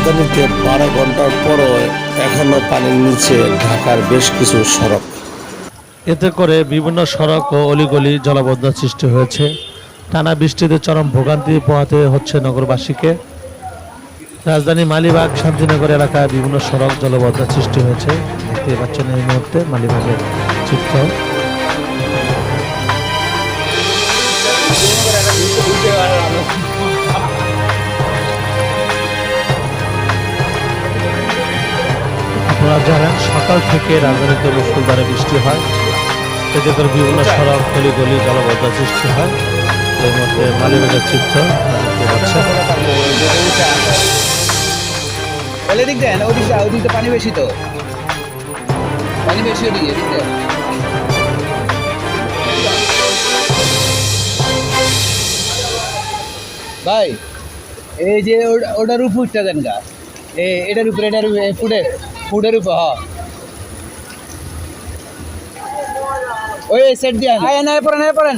রাজধানীতে বারো ঘণ্টার পরও এখনও পানির নিচে ঢাকার বেশ কিছু সড়ক। এতে করে বিভিন্ন সড়ক ও অলিগলি জলাবদ্ধ সৃষ্টি হয়েছে। টানা বৃষ্টিতে চরম ভোগান্তি পোহাতে হচ্ছে নগরবাসীকে। রাজধানী মালিবাগ, শান্তিনগর এলাকায় বিভিন্ন সড়ক জলবদ্ধ সৃষ্টি হয়েছে। দেখতে পাচ্ছেন এই মুহূর্তে মালিবাগের চিত্র। আপনারা জানেন সকাল থেকে রাজধানীতে মুসুলধারে বৃষ্টি হয়। এতে করে বিভিন্ন সড়ক গলি গলি জলবদ্ধ সৃষ্টি হয়। এর মধ্যে মালিবাগের চিত্র দেন ভাই, এই যে ওটা- ওটার উপর উঠতে দেন গা। এ এটার উপরে এটার উপরে ফুডের ফুডের উপর হ ওই সেট দিয়ে আয় না পড়েন না পড়েন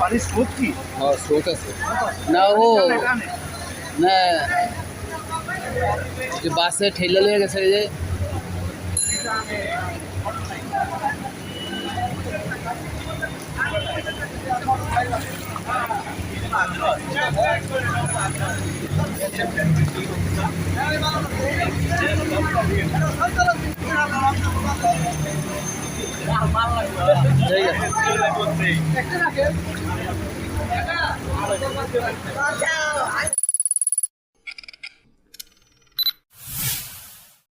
পানির স্রোত কি হ্যাঁ স্রোত আছে না ও না যে বাসে ঠেলে লেগে গেছে এই যে ঠিক আছে।